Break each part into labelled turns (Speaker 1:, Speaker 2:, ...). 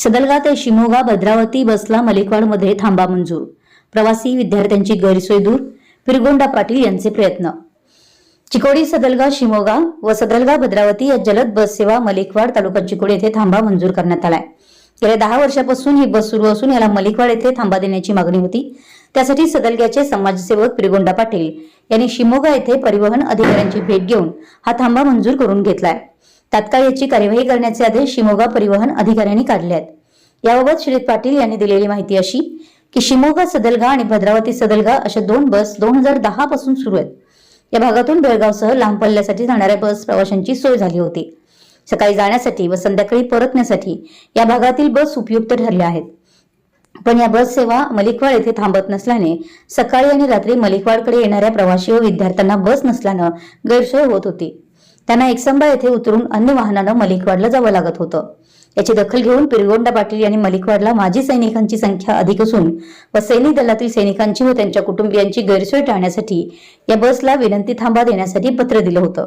Speaker 1: सदलगा ते शिमोगा भद्रावती बसला मलिकवाडमध्ये थांबा मंजूर. प्रवासी विद्यार्थ्यांची गैरसोय दूर पिरगोंडा पाटील यांचे प्रयत्न. चिकोडी सदलगा शिमोगा व सदलगा भद्रावती या जलद बस सेवा मलिकवाड तालुका चिकोडी येथे थांबा मंजूर करण्यात आलाय. गेल्या दहा वर्षापासून ही बस सुरू असून याला मलिकवाड येथे थांबा देण्याची मागणी होती. त्यासाठी सदलग्याचे समाजसेवक पिरगोंडा पाटील यांनी शिमोगा येथे परिवहन अधिकाऱ्यांची भेट घेऊन हा थांबा मंजूर करून घेतलाय. तात्काळ याची कार्यवाही करण्याचे आदेश शिमोगा परिवहन अधिकाऱ्यांनी काढले आहेत. याबाबत श्री पाटील यांनी दिलेली माहिती अशी की शिमोगा सदलगा आणि भद्रावती सदलगा अशा दोन बस दोन हजार दहा पासून सुरू आहेत. या भागातून बेळगावसह लांब पल्ल्यासाठी जाणाऱ्या बस प्रवाशांची सोय झाली होती. सकाळी जाण्यासाठी व संध्याकाळी परतण्यासाठी या भागातील बस उपयुक्त ठरल्या आहेत. पण या बस सेवा मलिकवाड येथे थांबत नसल्याने सकाळी आणि रात्री मलिकवाडकडे येणाऱ्या प्रवासी व विद्यार्थ्यांना बस नसल्यानं गैरसोय होत होती. त्यांना एकसंबा येथे उतरून अन्य वाहनानं मलिकवाडला जावं लागत होतं. याची दखल घेऊन पिरगोंडा पाटील यांनी मलिकवाडला माजी सैनिकांची संख्या अधिक असून व सैनिक दलातील सैनिकांची व त्यांच्या कुटुंबियांची गैरसोय टाळण्यासाठी या बसला विनंती थांबा देण्यासाठी पत्र दिलं होतं.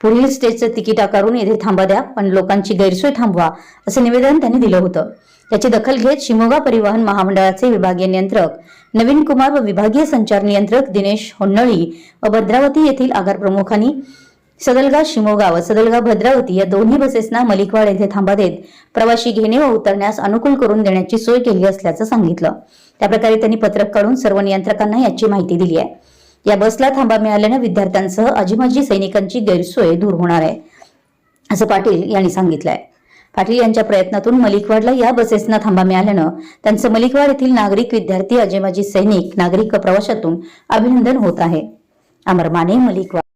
Speaker 1: पुढील स्टेजचं तिकीट आकारून येथे थांबा द्या पण लोकांची गैरसोय थांबवा असं निवेदन त्यांनी दिलं होतं. याची दखल घेत शिमोगा परिवहन महामंडळाचे विभागीय नियंत्रक नवीन कुमार व विभागीय संचार नियंत्रक दिनेश होन्नळी व भद्रावती येथील आगार प्रमुखांनी सदलगा शिमोगा व सदलगा भद्रावती या दोन्ही बसेसना मलिकवाड येथे थांबा देत प्रवाशी घेणे व उतरण्यास अनुकूल करून देण्याची सोय केली असल्याचं सांगितलं. त्याप्रकारे त्यांनी पत्रक काढून सर्व नियंत्रकांना याची माहिती दिली आहे. या बसला थांबा मिळाल्यानं विद्यार्थ्यांसह आजीमाजी सैनिकांची गैरसोय दूर होणार आहे असं पाटील यांनी सांगितलंय. पाटील यांच्या प्रयत्नातून मलिकवाडला या बसेसना थांबा मिळाल्यानं त्यांचं मलिकवाड येथील नागरिक विद्यार्थी अजिमाजी सैनिक नागरिक प्रवाशातून अभिनंदन होत आहे. अमर माने मलिकवाड.